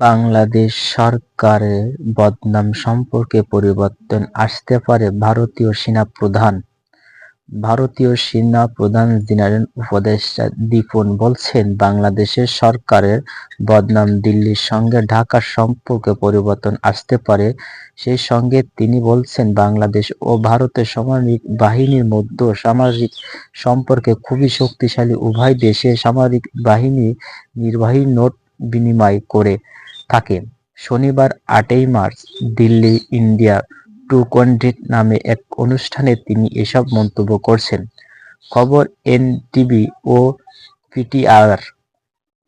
বাংলাদেশ সরকারের বদনাম সম্পর্কে পরিবর্তন আসতে পারে ভারতীয় সেনাপ্রধান। ভারতীয় সেনা প্রধান জেনারেল উপদেষ্টা দীপন বলছেন, বাংলাদেশের সরকারের বদনাম দিল্লির সঙ্গে ঢাকার সম্পর্কে পরিবর্তন আসতে পারে। সেই সঙ্গে তিনি বলছেন, বাংলাদেশ ও ভারতের সামরিক বাহিনীর মধ্যে সামাজিক সম্পর্কে খুবই শক্তিশালী উভয় দেশের সামরিক বাহিনী নির্বাহী নোট বিনিময় করে। থাকে। শনিবার আটই মার্চ দিল্লি, ইন্ডিয়া টু কন্ট্রিট নামে এক অনুষ্ঠানে তিনি এসব মন্তব্য করছেন। খবর এনটিভি ও পিটিআর।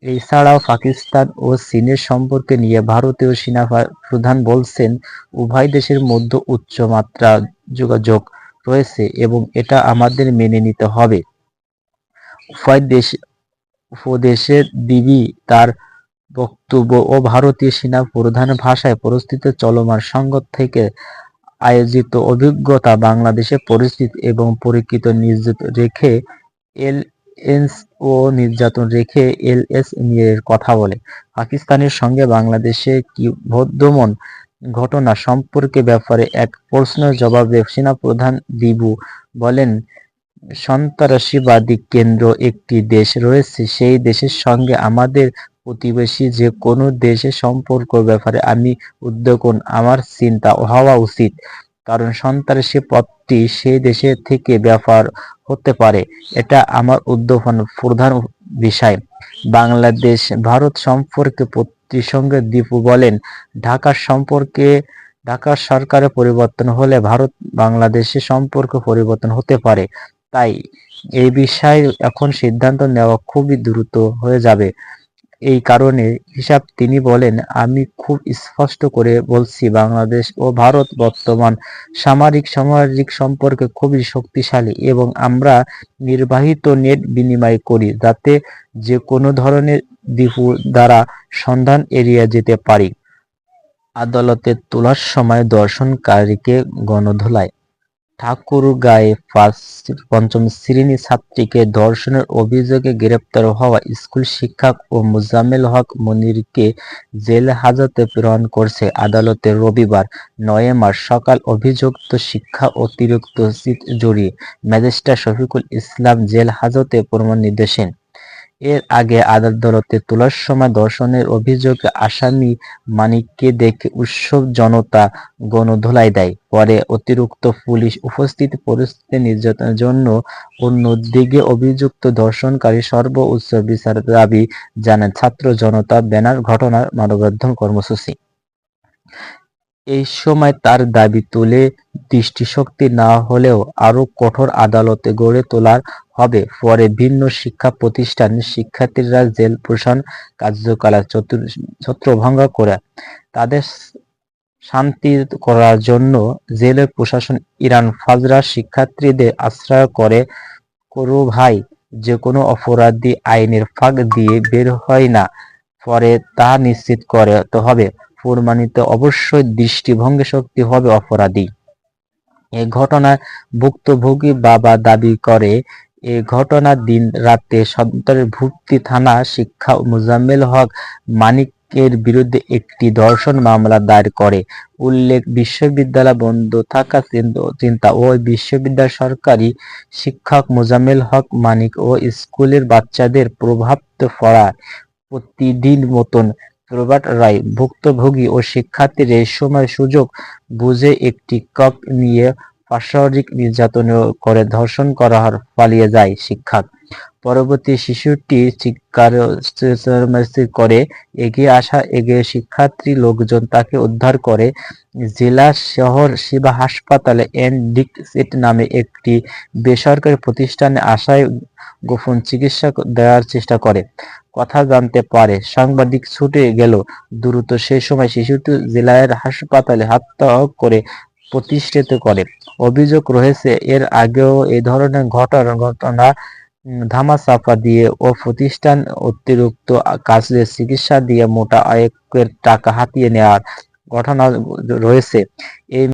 এছাড়াও পাকিস্তান ও চীনের সম্পর্কে নিয়ে ভারতীয় সেনা প্রধান বলছেন, উভয় দেশের মধ্যে উচ্চ মাত্রা যোগাযোগ রয়েছে এবং এটা আমাদের মেনে নিতে হবে। উভয় দেশ উপদেশে দিবি তার বক্তব্য ও ভারতীয় সেনা প্রধান ভাষায় পরিস্থিতি চলমান সংকট থেকে আয়োজিত অভিজ্ঞতা বাংলাদেশে পরিস্থিতি এবং পরিচিত নির্যাতন রেখে এল এস ও নির্যাতন রেখে এল এস নিয়ে কথা বলে। পাকিস্তানের সঙ্গে বাংলাদেশে কি বর্ধমান ঘটনা সম্পর্কে ব্যাপারে এক প্রশ্নের জবাবে সেনাপ্রধান দিবু বলেন, সন্ত্রাসীবাদী কেন্দ্র একটি দেশ রয়েছে, সেই দেশের সঙ্গে আমাদের প্রতিবেশী যে কোনো দেশের সম্পর্ক ব্যাপারে আমি উদ্যোগন, আমার চিন্তা হওয়া উচিত। কারণ সন্ত্রাসী পথটি সেই দেশে থেকে ব্যাপার হতে পারে। এটা আমার উদ্যোগন প্রধান বিষয়। বাংলাদেশ, ভারত সম্পর্কে প্রতিসঙ্গে দীপু বলেন, ঢাকার সম্পর্কে, ঢাকার সরকারের পরিবর্তন হলে ভারত বাংলাদেশের সম্পর্ক পরিবর্তন হতে পারে। তাই এই বিষয়ে এখন সিদ্ধান্ত নেওয়া খুবই দ্রুত হয়ে যাবে। এই কারণে হিসাব তিনি বলেন, আমি খুব স্পষ্ট করে বলছি, বাংলাদেশ ও ভারত বর্তমান সামরিক সামরিক সম্পর্কে খুবই শক্তিশালী এবং আমরা নির্বাহিত নেট বিনিময় করি যাতে যে কোনো ধরনের দিপু দ্বারা সন্ধান এড়িয়ে যেতে পারি। আদালতে তোলার সময় দর্শনকারীকে গণধোলায় ঠাকুরগাঁয়ে পঞ্চম শ্রেণি ছাত্রীকে ধর্ষণের অভিযোগে গ্রেপ্তার হওয়া স্কুল শিক্ষক ও মোজাম্মেল হক মনিরকে জেল হাজতে প্রেরণ করছে আদালতে রবিবার নয় মার্চ সকাল অভিযুক্ত শিক্ষা অতিরিক্ত জড়িয়ে ম্যাজিস্ট্রেট শফিকুল ইসলাম জেল হাজতে প্রমাণ নির্দেশেন। এর আগে আদালতে তোলার সময় ধর্ষণের অভিযোগে আসামি মানিককে দেখে উৎসব জনতা গণধোলাই দেয়। পরে অতিরিক্ত পুলিশ উপস্থিত পরিস্থিতি নির্যাতনের জন্য অন্যদিকে অভিযুক্ত ধর্ষণকারী সর্বোচ্চ বিচার দাবি জানান ছাত্র জনতা ব্যানার ঘটনার মানববন্ধন কর্মসূচি। এই সময় তার দাবি তুলে দৃষ্টিশক্তি না হলেও আরও কঠোর আদালতে গড়ে তোলার হবে। পরে ভিন্ন শিক্ষা প্রতিষ্ঠানের শিক্ষার্থীরা জেল প্রশাসন কার্যকলাপ ছত্রভঙ্গ করে। তাদের শান্তি করার জন্য জেলের প্রশাসন ইরান ফাজরা শিক্ষার্থীদের আশ্রয় করে। করু ভাই যে কোনো অপরাধী আইনের ফাঁক দিয়ে বের হয় না, পরে তা নিশ্চিত করে হবে। প্রমাণিত, অবশ্যই দৃষ্টিভঙ্গি শক্তি হবে অপরাধী। এ ঘটনায় ভুক্তভোগী বাবা দাবি করে, এ ঘটনা দিন রাতে সদরের ভুক্তি থানা শিক্ষা মুজাম্মেল হক মানিকের বিরুদ্ধে একটি ধর্ষণ মামলা দায়ের করে। উল্লেখ, বিশ্ববিদ্যালয় বন্ধ থাকা চিন্তা ও বিশ্ববিদ্যালয় সরকারি শিক্ষক মোজাম্মেল হক মানিক ও স্কুলের বাচ্চাদের প্রভাবিত পড়ায় প্রতিদিন মতন রবার্ট রায়, ভুক্তভোগী ও শিক্ষার্থীর এই সময় সুযোগ বুঝে একটি কক নিয়ে পার্শ্বরিক নির্যাতন করে ধর্ষণ করা পালিয়ে যায় শিক্ষক। পরবর্তী শিশুটি চিৎকার করে এগিয়ে আসা এগিয়ে শিক্ষার্থী লোকজন তাকে উদ্ধার করে। জেলা শহর সেবা হাসপাতালে এনডিকসেট নামে একটি বেসরকারি প্রতিষ্ঠানে আসায় গোপন চিকিৎসা দেওয়ার চেষ্টা করে। কথা জানতে পারে, সাংবাদিক ছুটে গেল। দ্রুত সেই সময় শিশুটি জেলার হাসপাতালে হত্যা করে প্রতিষ্ঠিত করে। অভিযোগ রয়েছে, এর আগেও এ ধরনের ঘটনা ঘটনা ধামাচাপা দিয়ে ও প্রতিষ্ঠান অতিরিক্ত কাজের চিকিৎসা দিয়ে মোটা আয়ের টাকা হাতিয়ে নেওয়ার ঘটনা রয়েছে। এই